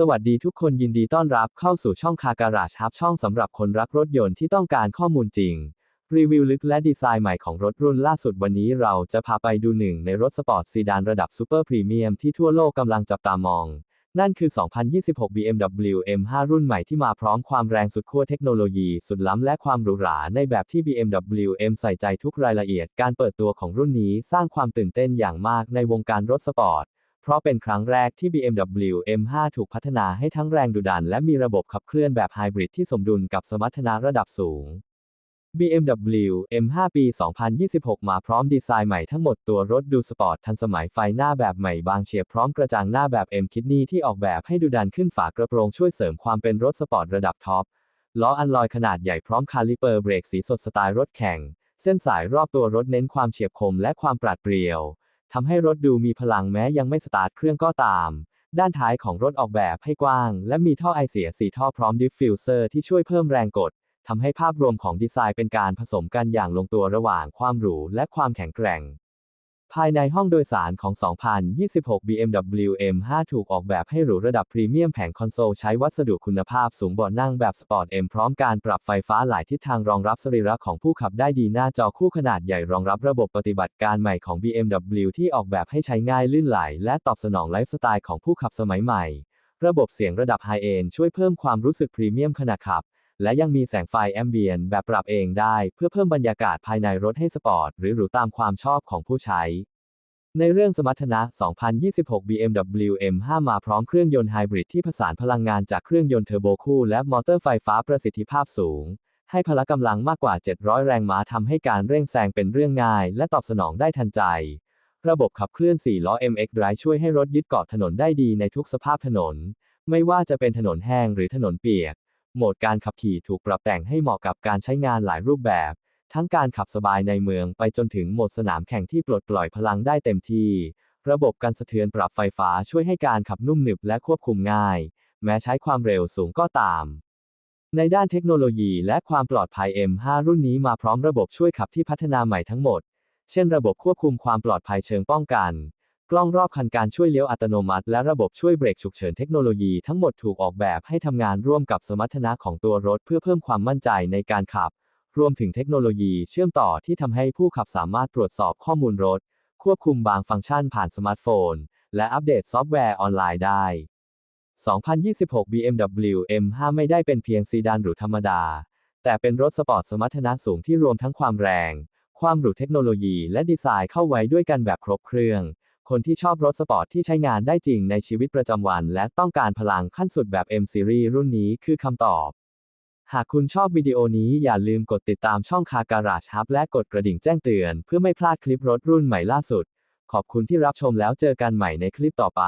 สวัสดีทุกคนยินดีต้อนรับเข้าสู่ช่องคาการาชฮับช่องสำหรับคนรักรถยนต์ที่ต้องการข้อมูลจริง รีวิวลึกและดีไซน์ใหม่ของรถรุ่นล่าสุดวันนี้เราจะพาไปดูหนึ่งในรถสปอร์ตซีดานระดับซูเปอร์พรีเมียมที่ทั่วโลกกำลังจับตามอง นั่นคือ 2026 BMW M5 รุ่นใหม่ที่มาพร้อมความแรงสุดขั้วเทคโนโลยีสุดล้ำและความหรูหราในแบบที่ BMW M ใส่ใจทุกรายละเอียด การเปิดตัวของรุ่นนี้สร้างความตื่นเต้นอย่างมากในวงการรถสปอร์ต เพราะเป็นครั้งแรกที่ BMW M5 ถูกพัฒนาให้ทั้งแรงดุดัน และมีระบบขับเคลื่อนแบบไฮบริดที่สมดุลกับสมรรถนะระดับสูง BMW M5 ปี 2026 มาพร้อมดีไซน์ใหม่ทั้งหมดตัวรถดูสปอร์ตทันสมัยไฟหน้าแบบใหม่บางเฉียบพร้อมกระจังหน้าแบบ M Kidney ที่ออกแบบให้ดูดันขึ้นฝากระโปรงช่วยเสริมความเป็นรถสปอร์ตระดับท็อป ล้ออันลอยขนาดใหญ่พร้อมคาลิเปอร์เบรกสีสดสไตล์รถแข่ง เส้นสายรอบตัวรถเน้นความเฉียบคมและความปราดเปรียว ทำให้รถดูมีพลังแม้ยังไม่สตาร์ทเครื่องก็ตาม ด้านท้ายของรถออกแบบให้กว้าง และมีท่อไอเสียสีท่อพร้อมดิฟฟิวเซอร์ที่ช่วยเพิ่มแรงกดทำให้ภาพรวมของดีไซน์เป็นการผสมกันอย่างลงตัวระหว่างความหรูและความแข็งแกร่ง ภายในห้องโดยสารของ 2026 BMW M5 ถูกออกแบบให้หรูระดับพรีเมียมแผงคอนโซลใช้วัสดุคุณภาพสูงเบาะนั่งแบบสปอร์ต M พร้อมการปรับไฟฟ้าหลายทิศทางรองรับสรีระของผู้ขับได้ดีหน้าจอคู่ขนาดใหญ่รองรับระบบปฏิบัติการใหม่ของ BMW ที่ออกแบบให้ใช้ง่ายลื่นไหล และตอบสนองไลฟ์สไตล์ของผู้ขับสมัยใหม่ ระบบเสียงระดับไฮเอนช่วยเพิ่มความรู้สึกพรีเมียมขณะขับ และยังมีแสงไฟแอมเบียนแบบปรับเองได้ เพื่อเพิ่มบรรยากาศภายในรถให้สปอร์ตหรือหรูตามความชอบของผู้ใช้ ในเรื่องสมรรถนะ 2026 BMW M5 มาพร้อมเครื่องยนต์ไฮบริดที่ผสานพลังงานจากเครื่องยนต์เทอร์โบคู่และมอเตอร์ไฟฟ้าประสิทธิภาพสูง ให้พละกำลังมากกว่า 700 แรงม้าทำให้การเร่งแซงเป็นเรื่องง่าย และตอบสนองได้ทันใจ ระบบขับเคลื่อน 4 ล้อ MX Drive ช่วยให้รถยึดเกาะถนนได้ดีในทุกสภาพถนน ไม่ว่าจะเป็นถนนแห้งหรือถนนเปียก โหมดการขับขี่ถูกปรับแต่งให้เหมาะกับการใช้งานหลายรูปแบบ ทั้งการขับสบายในเมืองไปจนถึงโหมดสนามแข่งที่ปลดปล่อยพลังได้เต็มที่ ระบบการสะเทือนปรับไฟฟ้าช่วยให้การขับนุ่มหนึบและควบคุมง่าย แม้ใช้ความเร็วสูงก็ตาม ในด้านเทคโนโลยีและความปลอดภัย M5 รุ่นนี้มาพร้อมระบบช่วยขับที่พัฒนาใหม่ทั้งหมด เช่น ระบบควบคุมความปลอดภัยเชิงป้องกัน กล้องรอบคันการช่วยเลี้ยวอัตโนมัติ และระบบช่วยเบรกฉุกเฉินเทคโนโลยีทั้งหมดถูกออกแบบให้ทำงานร่วมกับสมรรถนะของตัวรถเพื่อเพิ่มความมั่นใจในการขับ รวมถึงเทคโนโลยีเชื่อมต่อที่ทำให้ผู้ขับสามารถตรวจสอบข้อมูลรถ ควบคุมบางฟังก์ชันผ่านสมาร์ทโฟน และอัปเดตซอฟต์แวร์ออนไลน์ได้ 2026 BMW M5 ไม่ได้เป็นเพียงซีดานหรูธรรมดา แต่เป็นรถสปอร์ตสมรรถนะสูงที่รวมทั้งความแรง ความหรูเทคโนโลยีและดีไซน์เข้าไว้ด้วยกันแบบครบเครื่อง คนที่ชอบรถสปอร์ตที่ใช้งานได้จริงในชีวิตประจำวัน และต้องการพลังขั้นสุดแบบ M Series รุ่นนี้คือคำตอบ หากคุณชอบวิดีโอนี้อย่าลืมกดติดตามช่องคาการาชฮับและกดกระดิ่งแจ้งเตือน เพื่อไม่พลาดคลิปรถรุ่นใหม่ล่าสุด ขอบคุณที่รับชมแล้วเจอกันใหม่ในคลิปต่อไป